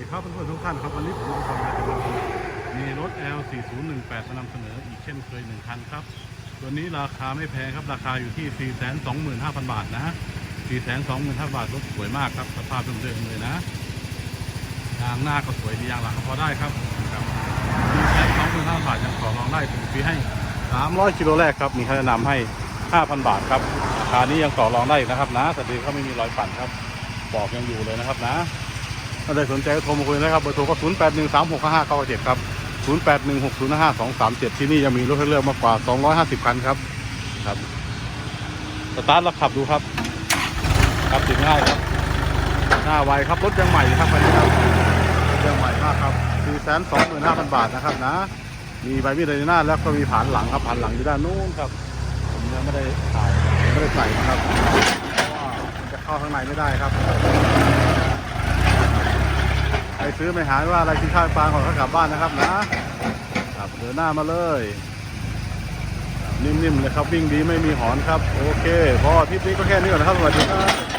สวัสดีครับเพื่อนๆทุกท่านครับวันนี้ผมจะทำการจะมีรถ L 4 0 1 8มานำเสนออีกเช่นเคยหนึ่งคันครับ ตัวนี้ราคาไม่แพงครับราคาอยู่ที่ 4 2 5 0 0 0 บาทนะ4 2 5 0 0 0 บาทรถสวยมากครับ สภาพเดิมๆเลยนะยางหน้าก็สวยดียางหลังก็พอได้ครับ4 2 5 0 0 0 บาทยังต่อรองได้ถึงฟรีให้ 300 กิโลแรกครับมีค่าแนะนำให้ 5,000 บาทครับราคานี้ยังต่อรองได้นะครับนะสตีเขาไม่มีรอยปั่นครับบอกยังอยู่เลยนะครับนะ ถ้าใครสนใจก็โทรมาคุยนะครับเบอร์โทรก็ 0 8 1 3 6 5 5 9 7 ครับ 0 8 1 6 0 5 2 3 7 ที่นี่ยังมีรถให้เลือกมากกว่า 250 คันครับ ครับ สตาร์ทแล้วขับดูครับครับติดง่ายครับ หน้าไวครับ รถยังใหม่ครับคันนี้ครับรถยังใหม่มากครับ4 2 5 0 0 0 บาทนะครับนะ มีใบมีดในหน้าแล้วก็มีผ่านหลังครับผ่านหลังอยู่ด้านนู้นครับ ผมยังไม่ได้ถ่ายไม่ได้ใส่นะครับเพราะว่าจะเข้าข้างในไม่ได้ครับ ครซื้อไม่หาว่าอะไรกินข้าวปลาของเขากลับบ้านนะครับนะครับเดินหน้ามาเลย นิ่มๆเลยครับวิ่งดีไม่มีหอนครับ โอเคพอทริปนี้ก็แค่นี้ก่อนนะครับสวัสดีครับ